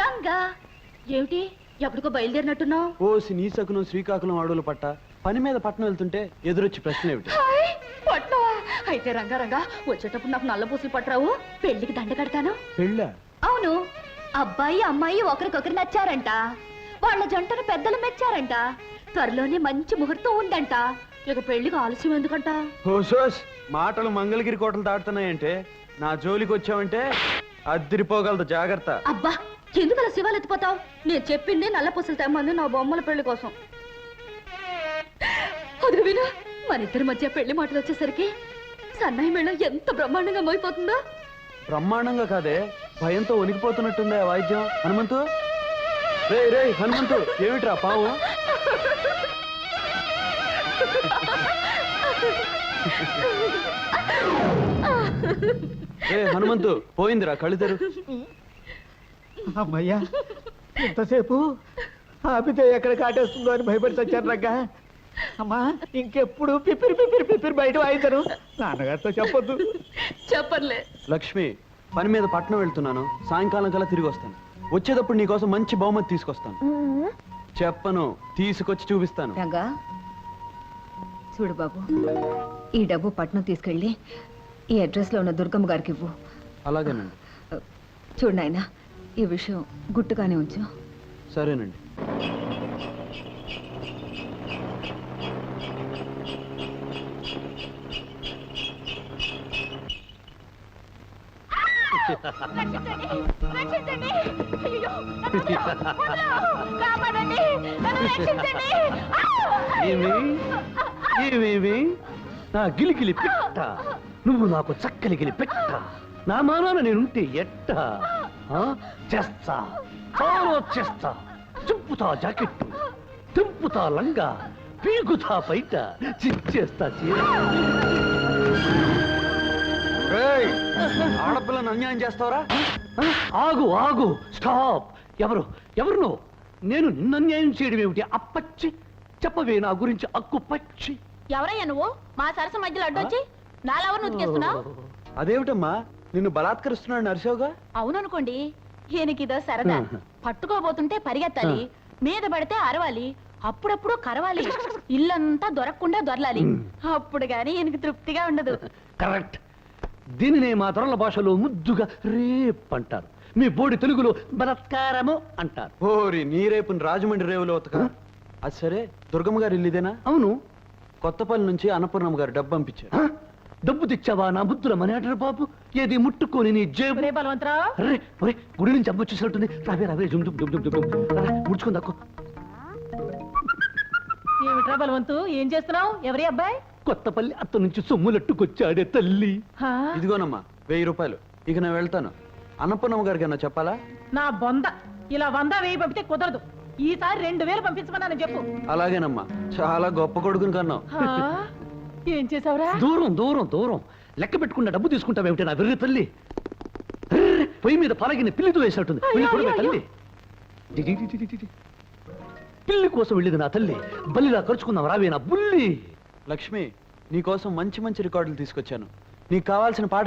రంగా ఏమిటి? ఎప్పటికో బయలుదేరినట్టున్నావు? ఓసి నీ సకునం శ్రీకాకుళం అడవులు పట్ట. పని మీద పట్టణం వెళ్తుంటే ఎదురొచ్చి ప్రశ్న ఏమిటి? పట్నవా అయితే రంగా రంగా వచ్చేటప్పుడు నాకు నల్ల పూసలు పట్టరావు. పెళ్ళికి దండ కడతాను. పెళ్ళా? అవును. అబ్బాయి అమ్మాయి ఒకరికొకరు నచ్చారంట. వాళ్ళ జంటను పెద్దలు మెచ్చారంట. త్వరలోనే మంచి ముహూర్తం ఉందంట. ఇక పెళ్ళికి ఆలస్యం ఎందుకంట? ఓ మాటలు మంగళగిరి కోటలు దాటుతున్నాయంటే నా జోలికి వచ్చావంటే అద్దిరిపోగలదు జాగ్రత్త. అబ్బా! ఎందుకు అలా శివాలు ఎత్తిపోతావు? నేను చెప్పింది నల్ల పూసలు తెమ్మంది నా బొమ్మల పెళ్ళి కోసం. అది విను మన ఇద్దరి మధ్య పెళ్ళి మాటలు వచ్చేసరికి సన్నాయి మేళం ఎంత బ్రహ్మాండంగా మోయిపోతుందో. బ్రహ్మాండంగా కాదే భయంతో వణికిపోతున్నట్టుందే ఆ వాయిద్యం. హనుమంతు? రే రే హనుమంతు ఏమిట్రా పావు? ఏ హనుమంతు పోయిందిరా కళ్ళిద్దరు అమ్మయ్యా ఎంతసేపు ఆపితే ఎక్కడ కాటేస్తుందో అని భయపడి చచ్చాను రగ్గా. అమ్మా ఇంకెప్పుడు పిపిరి పిపిరి పిపిరి బయట వాయిద్దరు నాన్నగారితో చెప్పొద్దు. చెప్పర్లే. లక్ష్మి పని మీద పట్నం వెళ్తున్నాను. సాయంకాలం కల్లా తిరిగి వస్తాను. వచ్చేటప్పుడు నీకోసం మంచి బహుమతి తీసుకొస్తాను. చెప్పను తీసుకొచ్చి చూపిస్తాను. రంగా చూడు బాబు ఈ డబ్బు పట్నం తీసుకెళ్ళి ఈ అడ్రస్లో ఉన్న దుర్గమ్మ గారికి ఇవ్వు. అలాగేనండి. చూడు నాయనా ఈ విషయం గుట్టుగానే ఉంచు. సరేనండి. ఏమి? ఏమేమి? నా గిలిగిలి పెట్ట. నువ్వు నాకు చక్కలిగిలి పెట్ట. నా మానాన నేనుంటే ఎట్ట? చేస్తా. చాలా చేస్తా. చింపుతా జాకెట్టు. తింపుతా లంగా. పీకుతా బయట చిచ్చేస్తా ఆడపిల్లను అన్యాయం చేస్తావరా? ఆగు ఆగు. స్టాప్. ఎవరు? ఎవరు నువ్వు నేను నిన్న అన్యాయం చేయడం ఏమిటి? అప్పచ్చి చెప్పవే నా గురించి అక్కు పచ్చి. ఎవరయ్యా నువ్వు? మా సరస మధ్యలో అడ్డొచ్చి నాలెవరు ఉతికేస్తున్నావు అదేమిటమ్మా? నిన్ను బలాత్కరిస్తున్నాడు నరసోగా అవుననుకోండి ఈయనకిదో సరదా. పట్టుకోబోతుంటే పరిగెత్తాలి మీద పడితే అరవాలి అప్పుడప్పుడు కరవాలి ఇల్లంతా దొరకకుండా దొరలాలి. అప్పుడు గాని ఈయనకి తృప్తిగా ఉండదు. కరెక్ట్. దీనినే మా తరల భాషలో ముద్దుగా రేప్ అంటారు మీ బోడి తెలుగులో బలత్కారము అంటారు. ఓరి నీరేపుని రాజమండ్రి రేవులో ఉతక. అది సరే దుర్గమ్మ గారు ఇల్లు ఇదేనా? అవును. కొత్తపల్లి నుంచి అన్నపూర్ణమ్మ గారు డబ్బు పంపించారు? డబ్బు తెచ్చావా నా బుద్ధుల మనేటరు బాబు? ఏది ముట్టుకొని నీ జేబు? బలవంతరావు అరే ఒరే గుడి నుంచి అమ్మ వచ్చేసినట్టుంది రావే రావే జుమ్ జుమ్ జుమ్ జుమ్ జుమ్. రా, రా, ముడుచుకొని దక్కు. ఏమిట్రా బలవంతు? ఏం చేస్తున్నావు? ఎవరి అబ్బాయి? కొత్తపల్లి అత్త నుంచి సొమ్ములట్టుకొచ్చాడే తల్లి. ఇదిగోనమ్మా వెయ్యి రూపాయలు. ఇక నేను వెళ్తాను. అన్నపూర్ణమ్మ గారికి ఏమన్నా చెప్పాలా? నా బొంద. ఇలా వంద వేయి పంపితే కుదరదు. ఈసారి రెండు వేలు పంపించమన్నాను చెప్పు. అలాగేనమ్మా. చాలా గొప్ప కొడుకుని కన్నావు. హా? ఏం చేసావురా? దూరం దూరం దూరం. లెక్క పెట్టుకున్న డబ్బు తీసుకుంటావేమిటి నా వెర్రి తల్లి? పొయ్యి మీద పలగిన పిల్లితో వేసినట్టుంది చూడవే అయ్యో, తల్లి. పిల్లి కోసం వెళ్ళింది నా తల్లి. బల్లిలా ఖర్చుకుందాం రావే నా బుల్లి. లక్ష్మి నీకోసం మంచి మంచి రికార్డులు తీసుకొచ్చాను. నీకు కావాల్సిన పాట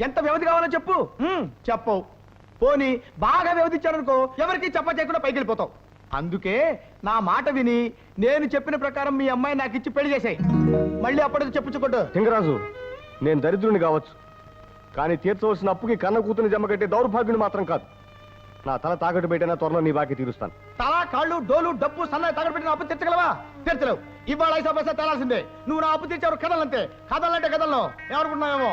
ఎంత వ్యవధి కావాలో చెప్పు. చెప్పవు పోనీ బాగా వ్యవధి ఇచ్చారనుకో ఎవరికి చెప్ప చేయకుండా పైకి వెళ్ళిపోతావు. అందుకే నా మాట విని నేను చెప్పిన ప్రకారం మీ అమ్మాయి నాకు ఇచ్చి పెళ్ళి చేసాయి. మళ్ళీ అప్పటికి చెప్పుచ్చుకోడు లింగరాజు నేను దరిద్రుని కావచ్చు. కానీ తీర్చవలసిన అప్పుకి కన్న కూతుని జమ కట్టే దౌర్భాగ్యుని మాత్రం కాదు. నా తల తాకట్టు పెట్టినా త్వరలో నీ బాకీ తీరుస్తాను. తల కాళ్ళు డోలు డబ్బు సన్నాయి తగడబెట్టిన అప్పు తీర్చగలవా? తీర్చలేవు. ఇవాళ ఐసా పైసా తేలాల్సిందే. నువ్వు నా అప్పు తీర్చావు కథలంతే కథలంటే కథల్లో ఏమనుకుంటున్నావేమో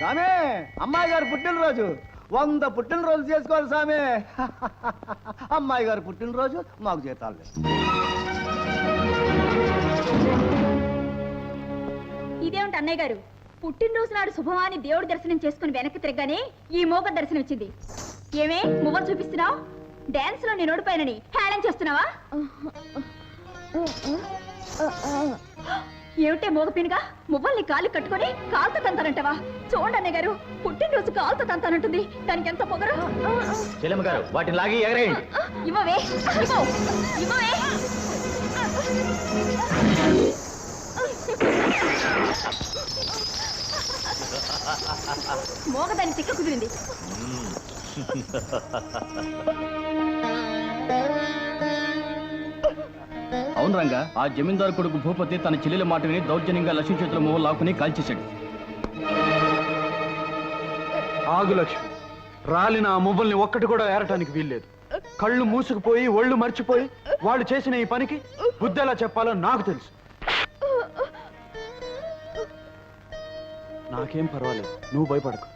సామే అమ్మాయి గారు పుట్టినరోజు. వంద పుట్టినరోజు చేసుకోవాలి సామే అమ్మాయి గారు పుట్టినరోజు మాకు జీతాలు. ఇదేమిటి అన్నయ్య గారు? పుట్టినరోజు నాడు శుభమాని దేవుడి దర్శనం చేసుకుని వెనక్కి తిరగగానే ఈ మోగ దర్శనం ఇచ్చింది ఏమే మువ్వ చూపిస్తున్నావు? డాన్స్లో నేను ఓడిపోయానని హేళన చేస్తున్నావా? ఏమిటే మోగ పినుగా? మువ్వల్ని కాలు కట్టుకొని కాలుతో తంతానంటావా చూడండి అన్నయ్య గారు పుట్టినరోజు కాలుతో తంతానంటుంది. దానికి ఎంత పొగరు? చెల్లెమ్మ గారు వాటిని లాగి ఎగరేయండి. ఇవ్వవే. ఇవ్వు. ఇవ్వవే. మోగదాని తిక్క కుదిరింది. అవును రంగా ఆ జమీందారు కొడుకు భూపతి తన చెల్లెల మాట విని దౌర్జన్యంగా లక్ష్మీ చేతుల మొహం లాక్కుని కాల్చేశాడు. ఆగు లక్ష్మి. రాలిన ఆ మువ్వల్ని ఒక్కటి కూడా ఏరటానికి వీల్లేదు. కళ్ళు మూసుకుపోయి ఒళ్ళు మర్చిపోయి వాళ్ళు చేసిన ఈ పనికి బుద్ధి ఎలా చెప్పాలో నాకు తెలుసు. నాకేం పర్వాలేదు. నువ్వు భయపడకు.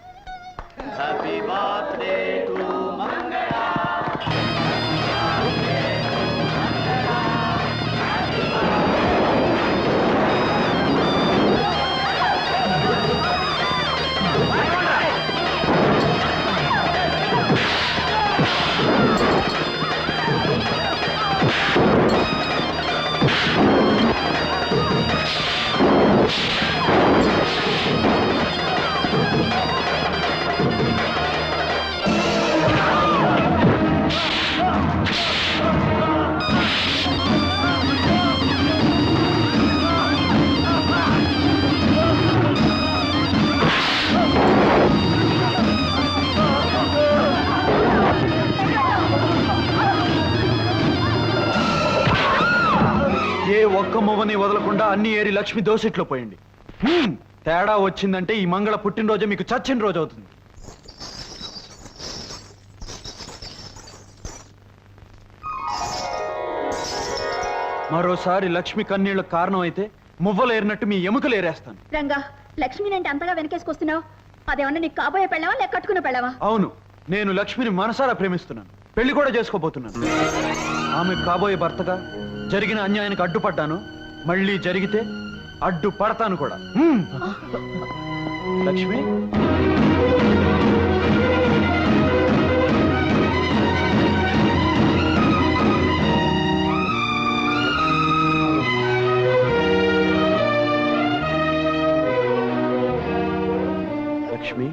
ఒక్క మువ్వని వదలకుండా అన్ని ఏరి లక్ష్మి దోసిట్లో హ్మ్, తేడా వచ్చిందంటే ఈ మంగళ పుట్టినరోజే మీకు చచ్చిన రోజు అవుతుంది. మరోసారి లక్ష్మి కన్నీళ్ళకు కారణం అయితే మువ్వలు ఏరినట్టు మీ ఎముకలు ఏరేస్తాను. రంగా లక్ష్మిని అంటే అంతగా వెనకేసుకొస్తున్నావు? అదేమన్నా నీకు కాబోయే పెళ్ళావా లేక కట్టుకున్న పెళ్ళావా? అవును నేను లక్ష్మిని మనసారా ప్రేమిస్తున్నాను. పెళ్ళి కూడా చేసుకోబోతున్నాను. ఆమె కాబోయే భర్తగా జరిగిన అన్యాయానికి అడ్డుపడ్డాను మళ్ళీ జరిగితే అడ్డు పడతాను కూడా లక్ష్మి? లక్ష్మి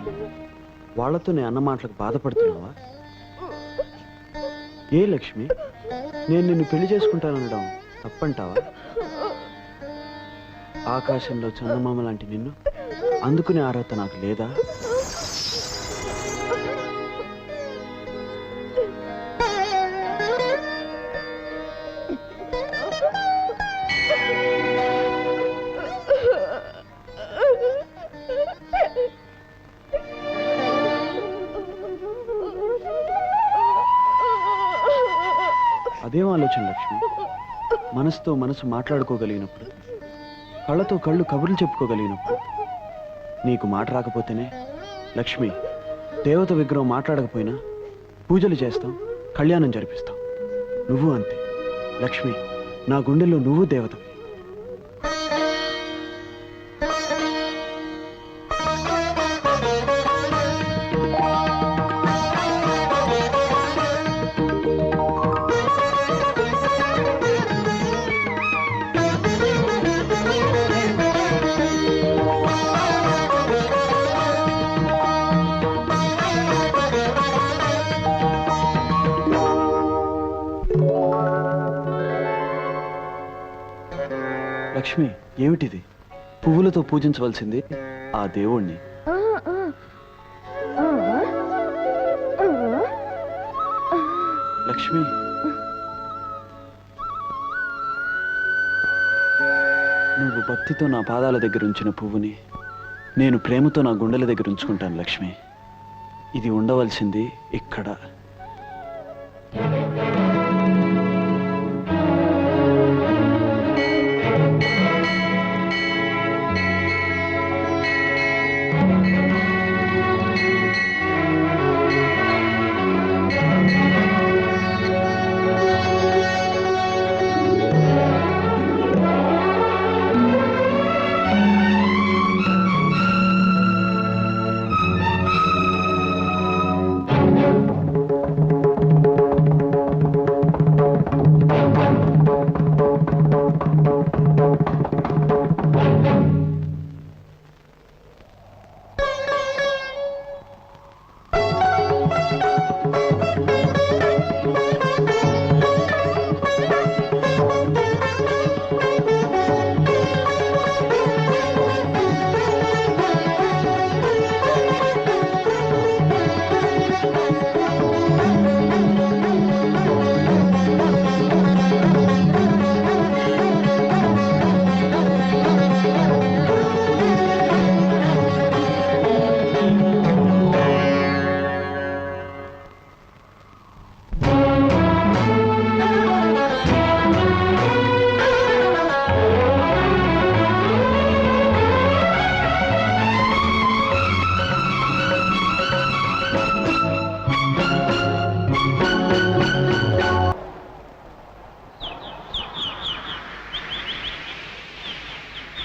వాళ్ళతో నేను అన్న మాటలకు బాధపడుతున్నావా? ఏ లక్ష్మి? నేను నిన్ను పెళ్ళి చేసుకుంటానడం తప్పంటావా? ఆకాశంలో చందమామ లాంటి నిన్ను అందుకునే అర్హత నాకు లేదా? మనసుతో మనసు మాట్లాడుకోగలిగినప్పుడు కళ్ళతో కళ్ళు కబుర్లు చెప్పుకోగలిగినప్పుడు నీకు మాట రాకపోతేనే లక్ష్మి దేవత విగ్రహం మాట్లాడకపోయినా పూజలు చేస్తాం కళ్యాణం జరిపిస్తాం. నువ్వు అంతే. లక్ష్మి నా గుండెల్లో నువ్వు దేవతవి లక్ష్మి ఏమిటిది? పువ్వులతో పూజించవలసింది ఆ దేవుణ్ణి. లక్ష్మి. నువ్వు భక్తితో నా పాదాల దగ్గర ఉంచిన పువ్వుని నేను ప్రేమతో నా గుండెల దగ్గర ఉంచుకుంటాను లక్ష్మి. ఇది ఉండవలసింది ఇక్కడ.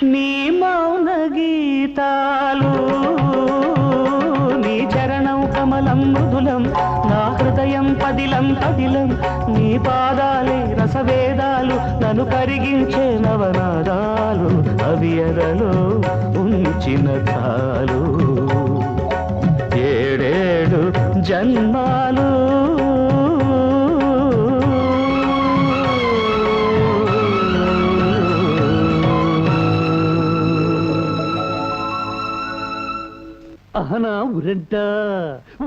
నీ మౌన గీతాలు. నీ చరణం కమలం మృదులం నా హృదయం పదిలం పదిలం. నీ పాదాలే రసవేదాలు నన్ను కరిగించే నవనాదాలు అవి ఎదలో ఉంచిన తాలు. ఏడేడు జన్మాలు అహనా ఉరెంట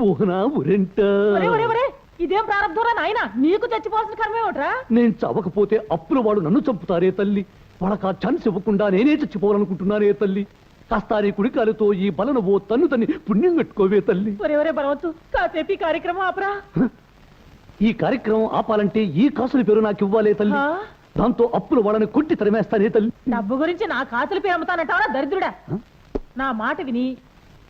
ఊహనా ఉరెంట. ఒరే ఒరే ఒరే ఇదేం ప్రారంభంరా నాయన? నీకు చచ్చిపోవాల్సిన కర్మే ఒకట్రా? నేను చవకపోతే అప్పుల వాడు నన్ను చంపుతారే తల్లి. వాళ్ళకి ఛాన్స్ ఇవ్వకుండా నేనే చచ్చిపోవాలనుకుంటున్నానే తల్లి. కాస్త నీ కుడికాలతో ఈ బలను ఓ తన్ను తన్ని పుణ్యం కట్టుకోవే తల్లి. ఒరే ఒరే బలవచ్చు కాసేపు ఈ కార్యక్రమం ఆపరా. ఈ కార్యక్రమం ఆపాలంటే ఈ కాసుల పేరు నాకు ఇవ్వాలే తల్లి. ఆ? దాంతో అప్పులు వాళ్ళని కొట్టి తరిమేస్తానే తల్లి. డబ్బు గురించి నా కాసులు పేరు అమ్ముతానంటావా దరిద్రుడా? నా మాట విని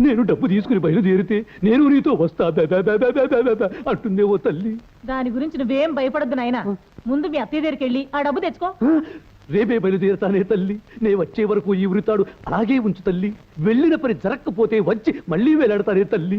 నేను డబ్బు తీసుకుని బయలుదేరితే నేను నీతో వస్తా. దా, దా, దా, దా, దా, దా, దా, దా అంటుందే ఓ తల్లి. దాని గురించి నువ్వేం భయపడద్దు నాయనా. ముందు మీ అత్తయ్య దగ్గరికి వెళ్ళి ఆ డబ్బు తెచ్చుకో. రేపే బయలుదేరుతానే తల్లి. నే వచ్చే వరకు ఈ వృతాడు అలాగే ఉంచు తల్లి. వెళ్ళిన పని జరక్కపోతే వచ్చి మళ్ళీ వేలాడతానే తల్లి.